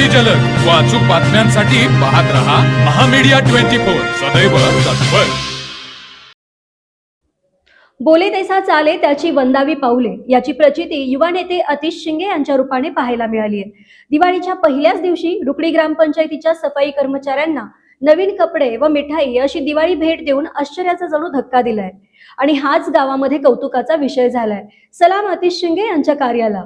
अति जलद. व अचूक बातम्यांसाठी पाहत रहा महामीडिया ट्वेंटी फोर. सदैव तत्पर. बोले तैसा चाले त्याची वंदावी पाऊले. याची प्रचिती युवा नेते अतिश शिंगे यांच्या रूपाने पाहायला मिळाली आहे. दिवाळीच्या पहिल्याच दिवशी रुकडी ग्रामपंचायतीच्या सफाई कर्मचाऱ्यांना नवीन कपडे व मिठाई अशी दिवाळी भेट देऊन आश्चर्याचा जणू धक्का दिलाय. आणि हाच गावामध्ये कौतुकाचा विषय झालाय. सलाम अतिश शिंगे यांच्या कार्याला.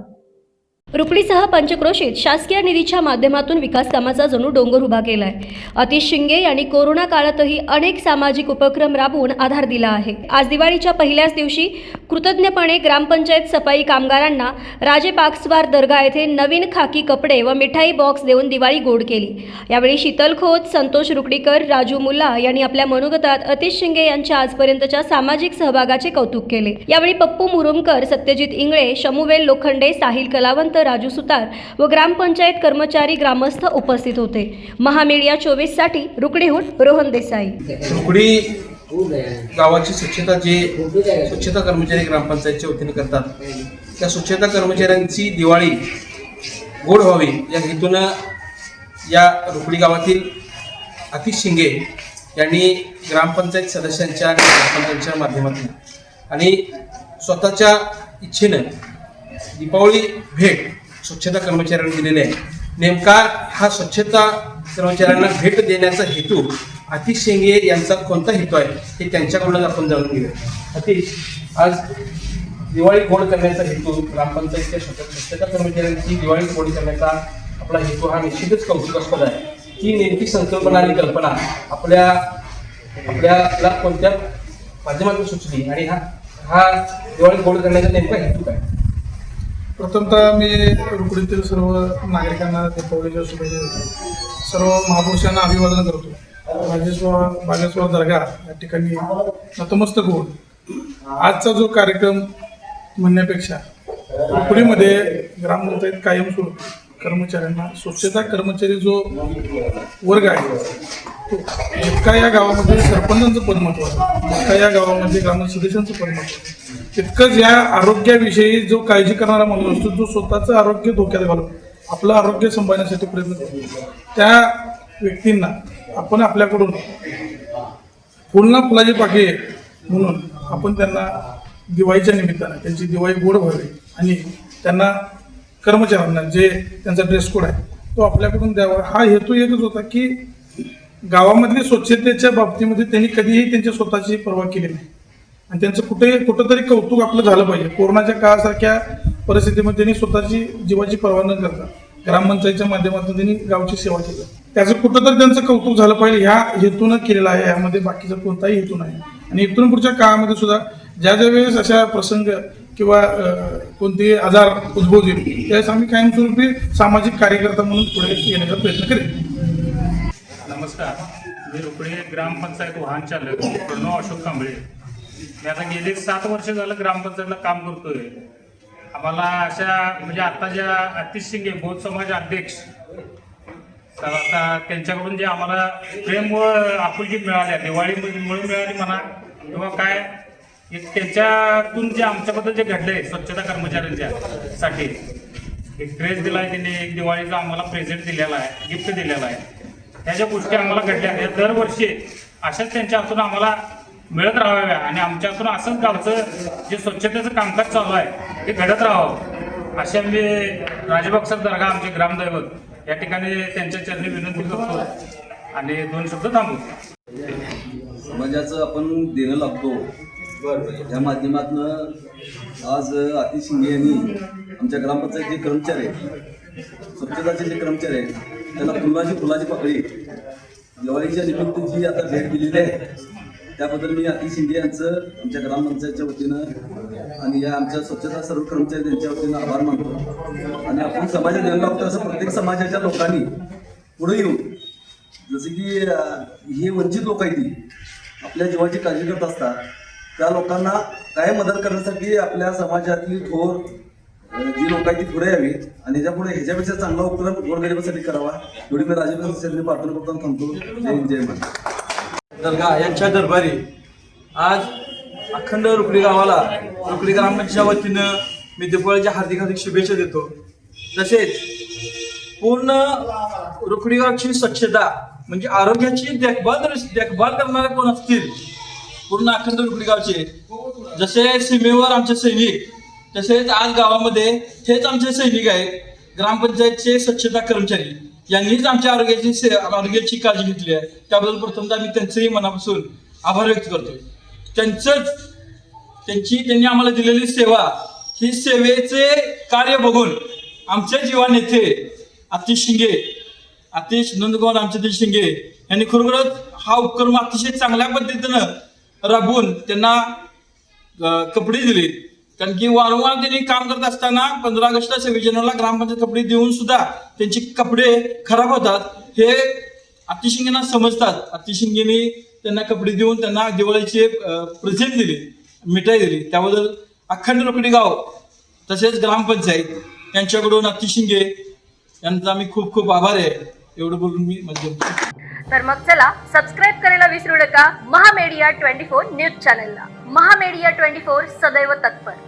रुपडीसह पंचक्रोशीत शासकीय निधीच्या माध्यमातून विकास कामाचा जणू डोंगर उभा केलाय. अतिश शिंगे यांनी कोरोना काळातही अनेक सामाजिक उपक्रम राबवून आधार दिला आहे. आज दिवाळीच्या पहिल्याच दिवशी कृतज्ञपणे ग्रामपंचायत सफाई कामगारांना राजे पाक्सवार दर्गा येथे नवीन खाकी कपडे व मिठाई बॉक्स देऊन दिवाळी गोड केली. यावेळी शीतल खोत संतोष रुकडीकर राजू मुल्ला यांनी आपल्या मनोगतात अतिश शिंगे यांच्या आजपर्यंतच्या सामाजिक सहभागाचे कौतुक केले. यावेळी पप्पू मुरुमकर सत्यजित इंगळे शमुवेल लोखंडे साहिल कलावंत राजू सुतार व ग्रामपंचायत कर्मचारी ग्रामस्थ उपस्थित होते. महामीडिया चोवीससाठी रुकडीहून रोहन देसाई. रुकडी गावाची स्वच्छता जे स्वच्छता कर्मचारी ग्रामपंचायतच्या वतीने करतात. त्या स्वच्छता कर्मचाऱ्यांची दिवाळी गोड व्हावी या हेतूनं या रुकडी गावातील अतिश शिंगे यांनी ग्रामपंचायत सदस्यांच्या आणि ग्रामपंचायतच्या माध्यमातून आणि स्वतःच्या इच्छेनं दीपावली भेट स्वच्छता कर्मचाऱ्यांना दिलेली आहे. नेमका हा स्वच्छता कर्मचाऱ्यांना भेट देण्याचा हेतू अतिश शेंगे यांचा कोणता हेतू आहे हे त्यांच्याकडूनच आपण जाणून घेऊया. अतिश आज दिवाळी गोड करण्याचा हेतू ग्रामपंचायतीच्या स्वच्छ- स्वच्छता कर्मचाऱ्यांची दिवाळी गोड करण्याचा आपला हेतू हा निश्चितच कौतुकास्पद आहे. ही नेमकी संकल्पना आणि कल्पना आपल्या आपल्याला कोणत्या माध्यमातून सुचली आणि हा हा दिवाळी गोड करण्याचा नेमका हेतू काय? प्रथमतः मी रुकडीतील सर्व नागरिकांना दीपावलीच्या शुभेच्छा देतो. सर्व महापुरुषांना अभिवादन करतो. बागेश्वर बागेश्वर दर्गा या ठिकाणी नतमस्तक होऊन आजचा जो कार्यक्रम म्हणण्यापेक्षा रुकडीमध्ये ग्रामपंचायत कायमस्वरूपी कर्मचाऱ्यांना स्वच्छता कर्मचारी जो वर्ग आहे तो जितका या गावामध्ये सरपंचांचं पद महत्वाचं जितका या गावामध्ये ग्राम सदस्यांचं पद महत्वाचं तितकंच या आरोग्याविषयी जो काळजी करणारा माणूस असतो जो स्वतःचं आरोग्य धोक्यात घालून आपलं आरोग्य सांभाळण्यासाठी प्रयत्न करतो. त्या व्यक्तींना आपण आपल्याकडून फुलना फुलाची पाके म्हणून आपण त्यांना दिवाळीच्या निमित्तानं त्यांची दिवाळी गोड व्हावी आणि त्यांना कर्मचाऱ्यांना जे त्यांचा ड्रेस कोड आहे तो आपल्याकडून द्यावा. हा हेतू एकच होता की गावामधली स्वच्छतेच्या बाबतीमध्ये त्यांनी कधीही त्यांच्या स्वतःची पर्वा केली नाही. आणि त्यांचं कुठे कुठंतरी कौतुक आपलं झालं पाहिजे. कोरोनाच्या काळासारख्या परिस्थितीमध्ये त्यांनी स्वतःची जीवाची पर्वा न करता ग्रामपंचायतीच्या माध्यमातून त्यांनी गावची सेवा केली. त्याचं कुठंतरी त्यांचं कौतुक झालं पाहिजे. ह्या हेतूनं केलेलं आहे. यामध्ये बाकीचा कोणताही हेतू नाही. आणि इथून पुढच्या काळामध्ये सुद्धा ज्या ज्या वेळेस अशा प्रसंग किंवा कोणते कोणतेही आजार उद्भवतील त्यावेळेस आम्ही कायमस्वरूपी सामाजिक कार्यकर्ता म्हणून पुढे येण्याचा प्रयत्न करेल नमस्कार. मी रुपये ग्रामपंचायत वाहन चालक प्रणव अशोक कांबळे. मी आता गेले सात वर्ष झालं ग्रामपंचायतला काम करतोय. आम्हाला अशा म्हणजे आता ज्या अतिश शिंगे बौद्ध समाज अध्यक्ष तर आता त्यांच्याकडून जे आम्हाला प्रेम व आपुलकी मिळाल्या म्हणजे मिळून मिळाली म्हणा किंवा काय एक त्यांच्यातून जे आमच्याबद्दल जे घडलंय स्वच्छता कर्मचाऱ्यांच्या साठी एक ड्रेस दिलाय त्यांनी एक दिवाळीचा आम्हाला प्रेझेंट दिलेला आहे गिफ्ट दिलेला आहे. ह्या ज्या गोष्टी आम्हाला घडल्या दरवर्षी अशाच त्यांच्या हातून आम्हाला मिळत राहाव्या. आणि आमच्या हातून असंच गावचं जे स्वच्छतेचं कामकाज चालू आहे ते घडत राहावं. असे आम्ही राजबक्षर दर्गा आमचे ग्रामदैवत या ठिकाणी त्यांच्या चरणी विनंती करतो. आणि दोन शब्द थांबवतो समाजाचं आपण देणं लागतो. या माध्यमातनं आज अतिश शिंदे यांनी आमच्या ग्रामपंचायत जे कर्मचारी आहेत स्वच्छताचे जे कर्मचारी आहेत त्यांना फुलाची फुलाची पकडी. दिवाळीच्या निमित्त जी आता भेट दिलेली आहे त्याबद्दल मी अतिश शिंदे यांचं आमच्या ग्रामपंचायतच्या वतीनं आणि या आमच्या स्वच्छता सर्व कर्मचारी यांच्या वतीनं आभार मानतो. आणि आपण समाजात देणं लागतो असं प्रत्येक समाजाच्या लोकांनी पुढे येऊन जसे की हे वंचित लोक आहेत ती आपल्या जीवाची काळजी करत असतात त्या लोकांना काय मदत करण्यासाठी आपल्या समाजातली थोर जी लोक आहेत ती पुढे यावी आणि याच्यापुढे ह्याच्यापेक्षा चांगला उपक्रम गोरगरिबासाठी करावा एवढी मी राजेंद्र प्रार्थना करताना थांबतो. जय जय महाराज दर्गा यांच्या दरबारी आज अखंड रुकडी गावाला रुकडी ग्रामपंचायतच्या वतीनं मी दिपाळीच्या हार्दिक हार्दिक शुभेच्छा देतो. तसेच पूर्ण रुकडीगावची स्वच्छता म्हणजे आरोग्याची देखभाल देखभाल करणारे कोण असतील? पूर्ण अखंड रुकडीगावचे जसे सीमेवर आमचे सैनिक तसेच आज गावामध्ये हेच आमचे सैनिक आहेत ग्रामपंचायतचे स्वच्छता कर्मचारी. यांनीच आमच्या आरोग्याची से आरोग्याची काळजी घेतली आहे. त्याबद्दल प्रथमतः मी त्यांचंही मनापासून आभार व्यक्त करतो त्यांचंच त्यांची त्यांनी आम्हाला दिलेली सेवा ही सेवेचे कार्य बघून आमचे जीवा नेते आतिश शिंगे आतिश नंदकुमार आमचे शिंगे यांनी खरोखरच हा उपक्रम अतिशय चांगल्या पद्धतीनं राबवून त्यांना कपडे दिले कारण की वारंवार त्यांनी काम करत असताना पंधरा ऑगस्टला सव्वीस जानेवारीला ग्रामपंचायत कपडे देऊन सुद्धा त्यांचे कपडे खराब होतात. हे अतिशिंगेना समजतात. अतिशिंगेने त्यांना कपडे देऊन त्यांना दिवाळीचे प्रेझेंट दिले मिठाई दिली. त्याबद्दल अखंड रोकडी गाव तसेच ग्रामपंचायत यांच्याकडून अतिशिंगे यांचा आम्ही खूप खूप आभार आहे. एवढं बोलून मी म्हणजे तर मग चला सबस्क्राईब करायला विसरू नका. महामेडिया ट्वेंटी फोर न्यूज चॅनलला. महामेडिया ट्वेंटी फोर सदैव तत्पर.